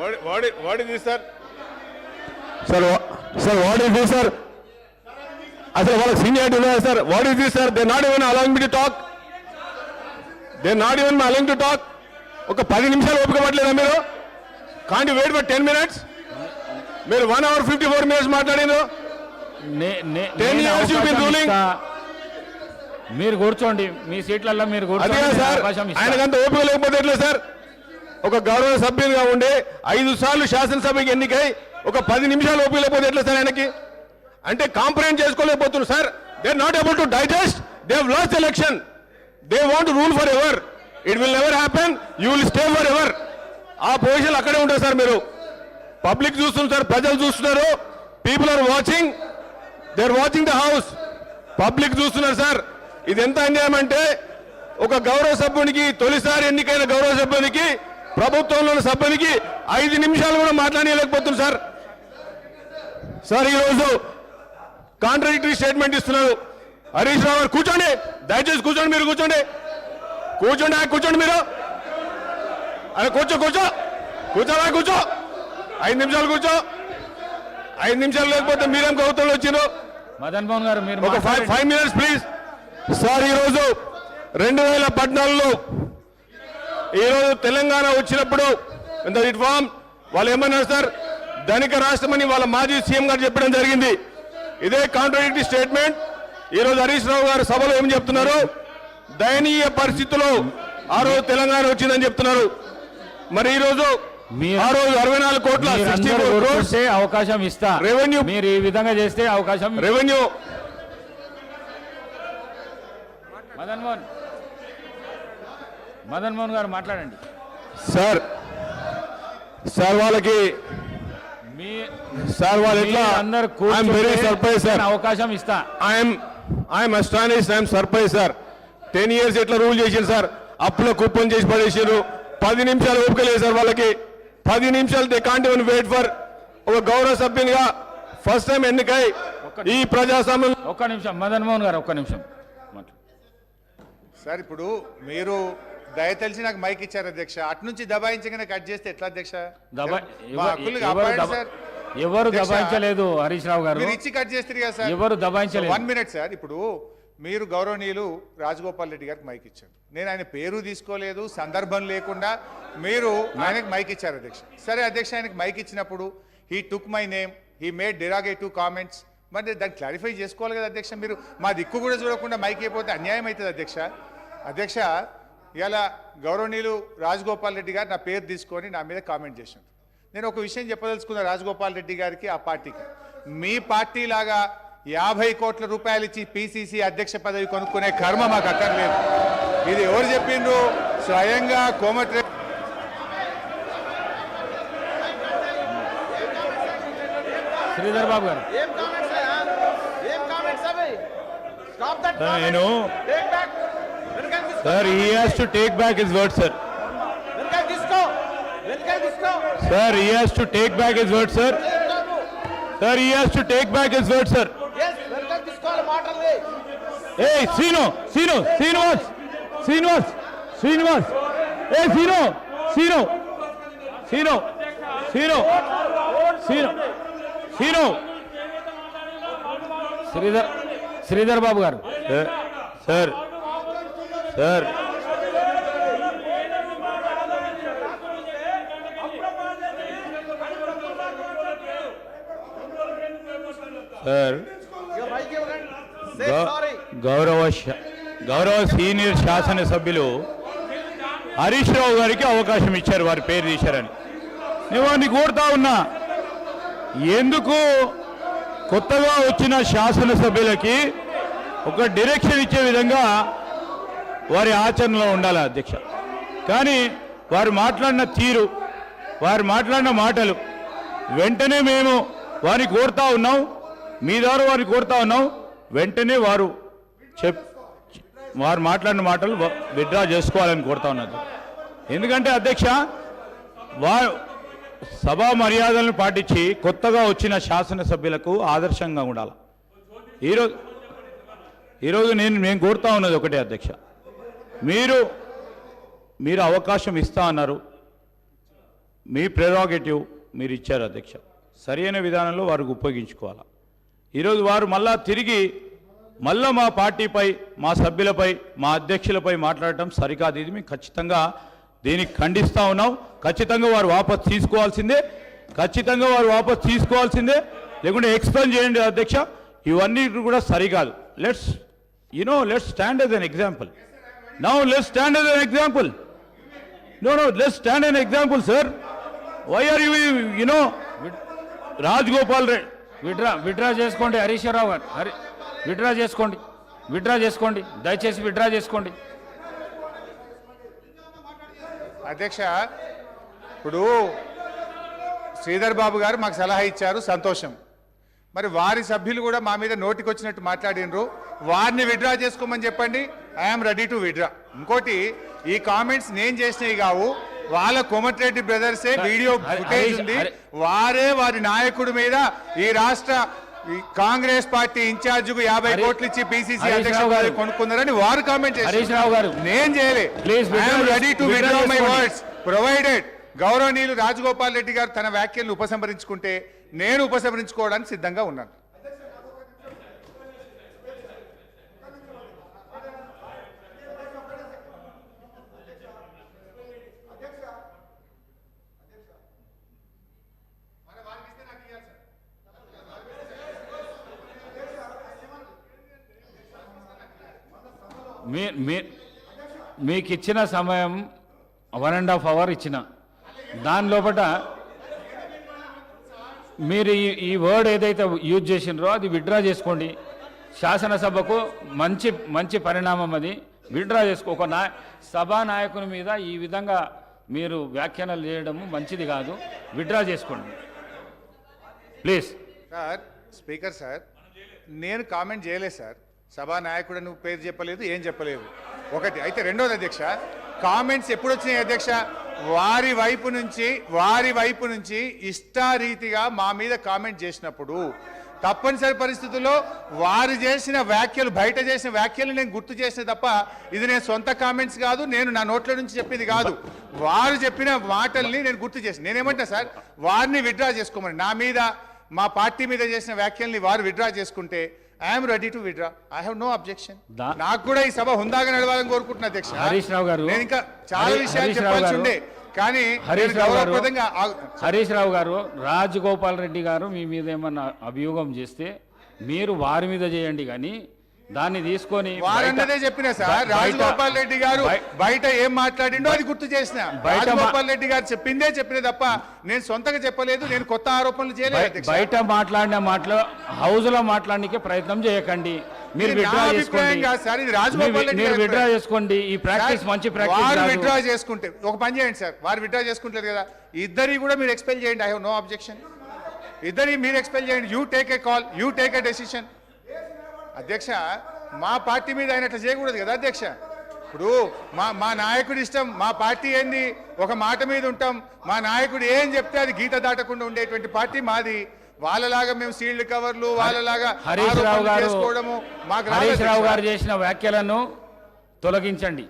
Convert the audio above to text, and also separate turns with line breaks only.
What, what, is- what is this, sir?
Sir sir what is this sir. అసలు వాళ్ళకి seniority ఉన్నదా sir? What is this sir. They not even allowing me to talk they not even allowing to talk ఒక పది నిమిషాలు ఓపిక పట్టలేదా మీరు? Can't wait for ten minutes మీరు one hour fifty four minutes మాట్లాడిండ్రు.
నే- నే-
Ten
నేను
years you've been
అవకాశం
ruling.
ఇస్తా. మీరు కూర్చోండి. మీ సీట్లలో మీరు
అదే
కూర్చోండి.
సార్. ఆయనకంత ఓపిక లేకపోతే ఎట్లా సార్? ఒక గౌరవ సభ్యునిగా ఉండే ఐదు సార్లు శాసనసభకి ఎన్నికై ఒక పది నిమిషాలు ఓపిక ఎట్లా సార్ ఆయనకి? అంటే compromise చేసుకోలేకపోతున్నారు sir. They not able to digest they lost election they want rule for ever it will never happen you will stay for ever ఆ పొజిషన్ అక్కడే ఉంటారు సార్ మీరు. పబ్లిక్ చూస్తున్నారు సార్. ప్రజలు చూస్తున్నారు. People are watching they are watching the house public చూస్తున్నారు sir. ఇది ఎంత అన్యాయం అంటే ఒక గౌరవ సభ్యునికి తొలిసారి ఎన్నికైన గౌరవ సభ్యునికి ప్రభుత్వంలోని సభ్యునికి ఐదు నిమిషాలు కూడా మాట్లాడలేకపోతుంది సార్. సార్ ఈరోజు కాంట్రడిక్టరీ స్టేట్మెంట్ ఇస్తున్నారు. హరీష్ రావు గారు కూర్చోండి. దయచేసి కూర్చోండి మీరు కూర్చోండి. కూర్చోండి ఆ కూర్చోండి మీరు. అరే కూర్చో కూర్చో. కూర్చోరా కూర్చో. ఐదు నిమిషాలు కూర్చో. ఐదు నిమిషాలు లేకపోతే మీరేం కవితలు వచ్చిండ్రు
మదన్ మోహన్ గారు మీరు
ఒక five. Five minutes please sir ఈరోజు రెండు వేల పద్నాలుగులో ఈరోజు తెలంగాణ వచ్చినప్పుడు ఇట్ ఫామ్? వాళ్ళు ఏమన్నారు సార్? ధనిక రాష్ట్రమని వాళ్ళ మాజీ సీఎం గారు చెప్పడం జరిగింది. ఇదే కాంట్రడిక్టరీ స్టేట్మెంట్ ఈరోజు హరీష్ రావు గారు సభలో ఏం చెప్తున్నారు? దయనీయ పరిస్థితిలో ఆ రోజు తెలంగాణ వచ్చిందని చెప్తున్నారు. మరి ఈ రోజు ఆ రోజు అరవై నాలుగు కోట్ల
అవకాశం ఇస్తా.
Revenue-
మీరు ఈ విధంగా చేస్తే అవకాశం
రెవెన్యూ
మదన్ మోహన్. మదన్ మోహన్ గారు మాట్లాడండి.
సార్ సార్ వాళ్ళకి
మీ
సార్ వాళ్ళు ఎట్లా?
అందరు
వెరీ సర్ప్రైజ్ సార్
అవకాశం ఇస్తా.
I'm I'm astonish I'm surprise sir ten years ఎట్లా రూల్ చేసిండు సార్ అప్పుల కుప్పం చేసి పడేసారు పది నిమిషాలు ఓపిక లేదు సార్ వాళ్ళకి. పది నిమిషాలు they can't even wait for ఒక గౌరవ సభ్యునిగా ఫస్ట్ టైం ఎన్నికై ఈ ప్రజాస్వామ్యం
ఒక్క నిమిషం మదన్ మోహన్ గారు ఒక్క నిమిషం.
సార్ ఇప్పుడు మీరు దయ తెలిసి నాకు మైక్ ఇచ్చారు అధ్యక్ష. అటు నుంచి దబాయించగానే కట్ చేస్తే ఎట్లా అధ్యక్ష?
ఎవరు దబాయించలేదు హరీష్ రావు గారు.
మీరు ఇచ్చి కట్ చేస్తారు కదా సార్.
ఎవరు దబాయించలేదు.
One minute sir. ఇప్పుడు మీరు గౌరవనీయులు రాజగోపాల్ రెడ్డి గారికి మైక్ ఇచ్చారు. నేను ఆయన పేరు తీసుకోలేదు సందర్భం లేకుండా మీరు ఆయనకు మైక్ ఇచ్చారు అధ్యక్ష. సరే అధ్యక్ష ఆయనకు మైక్ ఇచ్చినప్పుడు he took my name he made derogatory comments మరి దాన్ని క్లారిఫై చేసుకోవాలి కదా అధ్యక్ష. మీరు మా దిక్కు కూడా చూడకుండా మైక్ అయిపోతే అన్యాయం అవుతుంది అధ్యక్ష. అధ్యక్ష ఇలా గౌరవనీయులు రాజగోపాల్ రెడ్డి గారు నా పేరు తీసుకొని నా మీద కామెంట్ చేశారు. నేను ఒక విషయం చెప్పదలుచుకున్న రాజగోపాల్ రెడ్డి గారికి ఆ పార్టీకి. మీ పార్టీ లాగా యాభై కోట్ల రూపాయలు ఇచ్చి పిసిసి అధ్యక్ష పదవి కొనుక్కునే కర్మ మాకు అక్కర్లేదు. ఇది ఎవరు చెప్పిండ్రు? స్వయంగా కోమటి
శ్రీధర్ బాబు గారు.
నేను Sir,
he has to take
back his word, sir. Sir, he has to take
back
his word, sir. Sir, he has to take back
his word, sir. Hey,
Sino, Sino, Srinivas, Srinivas, Srinivas. Hey, Sino, Sino, Sino, Sino, Sino, Sino. Sridhar,
Sridhar Babu. Sir, sir.
Sir. Sir. గౌ- గౌరవ గౌరవ senior శాసనసభ్యులు హరీష్ రావు గారికి అవకాశం ఇచ్చారు వారి పేరు తీశారని. నేను వారిని కోరుతా ఉన్నా ఎందుకు కొత్తగా వచ్చిన శాసనసభ్యులకి ఒక డైరెక్షన్ ఇచ్చే విధంగా వారి ఆచరణలో ఉండాలి అధ్యక్ష. కానీ వారు మాట్లాడిన తీరు వారు మాట్లాడిన మాటలు వెంటనే మేము వారిని కోరుతా ఉన్నాం మీ ద్వారా వారిని కోరుతా ఉన్నాం వెంటనే వారు చెప్ వారు మాట్లాడిన మాటలు విత్డ్రా చేసుకోవాలని కోరుతా ఉన్నది ఎందుకంటే అధ్యక్ష వారు సభా మర్యాదలను పాటించి కొత్తగా వచ్చిన శాసనసభ్యులకు ఆదర్శంగా ఉండాలి. ఈరోజు ఈరోజు నేను మేము కోరుతా ఉన్నది ఒకటే అధ్యక్ష. మీరు మీరు అవకాశం ఇస్తా అన్నారు.
మీ ప్రెరోగేటివ్ మీరు ఇచ్చారు అధ్యక్ష. సరైన విధానంలో వారికి ఉపయోగించుకోవాలా. ఈరోజు వారు మళ్ళా తిరిగి మళ్ళా మా పార్టీపై మా సభ్యులపై మా అధ్యక్షులపై మాట్లాడటం సరికాదు. ఇది మేము ఖచ్చితంగా దీనికి ఖండిస్తూ ఉన్నాం. ఖచ్చితంగా వారు వాపస్ తీసుకోవాల్సిందే. ఖచ్చితంగా వారు వాపస్ తీసుకోవాల్సిందే. లేకుంటే ఎక్స్ప్లెయిన్ చేయండి అధ్యక్ష. ఇవన్నీ కూడా సరికాదు. Let's you know let's stand as an example now let's stand as an example No, no, let's stand an example, sir. Why are you, you know, Raj Gopal Reddy?
Withdraw withdraw చేసుకోండి హరీష్ రావు గారు. Hari withdraw చేసుకోండి withdraw చేసుకోండి. దయచేసి withdraw చేసుకోండి.
అధ్యక్ష ఇప్పుడు శ్రీధర్ బాబు గారు మాకు సలహా ఇచ్చారు సంతోషం. మరి వారి సభ్యులు కూడా మా మీద నోటికొచ్చినట్టు మాట్లాడినరు. వారిని విడ్రా చేసుకోమని చెప్పండి. ఐఎమ్ రెడీ టు విడ్రా ఇంకోటి ఈ కామెంట్స్ నేను చేసినవి కావు. వాళ్ళ కోమటిరెడ్డి బ్రదర్సే వీడియో ఫుటేజ్ ఉంది. వారే వారి నాయకుడి మీద ఈ రాష్ట్ర కాంగ్రెస్ పార్టీ ఇన్ఛార్జ్కు యాభై కోట్లు ఇచ్చి పిసిసి
హరీష్
అధ్యక్ష
రావు గారు.
కొనుక్కున్నారని వారు కామెంట్
గారు.
నేను చేయలే. Ready to withdraw my. Words provided గౌరవనీయులు రాజగోపాల్ రెడ్డి గారు తన వ్యాఖ్యలను ఉపసంహరించుకుంటే నేను ఉపసంహరించుకోవడానికి సిద్ధంగా ఉన్నాను.
మీ మీ మీకు ఇచ్చిన సమయం వన్ అండ్ హాఫ్ అవర్ ఇచ్చిన. దాని లోపల మీరు ఈ ఈ వర్డ్ ఏదైతే యూజ్ చేసినారో అది విత్డ్రా చేసుకోండి. శాసనసభకు మంచి మంచి పరిణామం అది. విత్డ్రా చేసుకో ఒక నా సభా నాయకుని మీద ఈ విధంగా మీరు వ్యాఖ్యానాలు చేయడం మంచిది కాదు. విత్డ్రా చేసుకోండి. ప్లీజ్
సార్ స్పీకర్ సార్ నేను కామెంట్ చేయలేదు సార్ సభా నాయకుడు నువ్వు పేరు చెప్పలేదు ఏం చెప్పలేదు. ఒకటి అయితే రెండోది అధ్యక్ష కామెంట్స్ ఎప్పుడు వచ్చినాయి అధ్యక్ష? వారి వైపు నుంచి వారి వైపు నుంచి ఇష్టారీతిగా మా మీద కామెంట్ చేసినప్పుడు తప్పనిసరి పరిస్థితుల్లో వారు చేసిన వ్యాఖ్యలు బయట చేసిన వ్యాఖ్యలు నేను గుర్తు చేసిన తప్ప ఇది నేను సొంత కామెంట్స్ కాదు నేను నా నోట్ల నుంచి చెప్పింది కాదు. వారు చెప్పిన మాటల్ని నేను గుర్తు చేసిన నేనేమంటా సార్ వారిని విడ్డ్రా చేసుకోమని నా మీద మా పార్టీ మీద చేసిన వ్యాఖ్యల్ని వారు విడ్డ్రా చేసుకుంటే I'm ready to withdraw I have no objection నాకు కూడా ఈ సభ హుందాగా నడవాలని కోరుకుంటున్నా అధ్యక్ష
హరీష్ రావు గారు.
నేను ఇంకా చాలా విషయాలు చెప్పాల్సి. ఉండే కానీ
హరీష్ రావు గారు. హరీష్ రావు గారు రాజగోపాల్ రెడ్డి గారు మీ మీద ఏమన్నా అభియోగం చేస్తే మీరు వారి మీద చేయండి కానీ దాన్ని తీసుకొని
వారన్నదే చెప్పిన సార్. రాజగోపాల్ రెడ్డి గారు
బయ-
బయట ఏం మాట్లాడిండో అది గుర్తు చేసిన. రాజగోపాల్ రెడ్డి గారు చెప్పిందే చెప్పిన తప్ప నేను సొంతగా చెప్పలేదు నేను కొత్త ఆరోపణలు చేయలేదు.
బయట మాట్లాడిన మాటలు హౌస్లో మాట్లాడడానికి ప్రయత్నం చేయకండి. మీరు విడ్రా చేసుకోండి.
కాదు సార్, ఇది రాజగోపాల్
మీరు- విడ్రా. చేసుకోండి. ఈ ప్రాక్టీస్ మంచి
వారు
ప్రాక్టీస్
విత్డ్రా
కాదు.
చేసుకుంటే ఒక పని చేయండి సార్ వారు విత్డ్రా చేసుకుంటారు కదా. ఇద్దరి కూడా మీరు ఎక్స్పెల్ చేయండి. ఐ హావ్ నో అబ్జెక్షన్ ఇద్దరి మీరు ఎక్స్పెల్ చేయండి. You take a call you take a decision అధ్యక్ష మా పార్టీ మీద ఆయన అట్లా చేయకూడదు కదా అధ్యక్ష? ఇప్పుడు మా మా నాయకుడి ఇష్టం మా పార్టీ ఏంది? ఒక మాట మీద ఉంటాం. మా నాయకుడు ఏం చెప్తే అది గీత దాటకుండా ఉండేటువంటి పార్టీ మాది. వాళ్ళలాగా మేము సీల్డ్ కవర్లు వాళ్ళలాగా
హరీష్ రావు. గారు చేసిన వ్యాఖ్యలను తొలగించండి.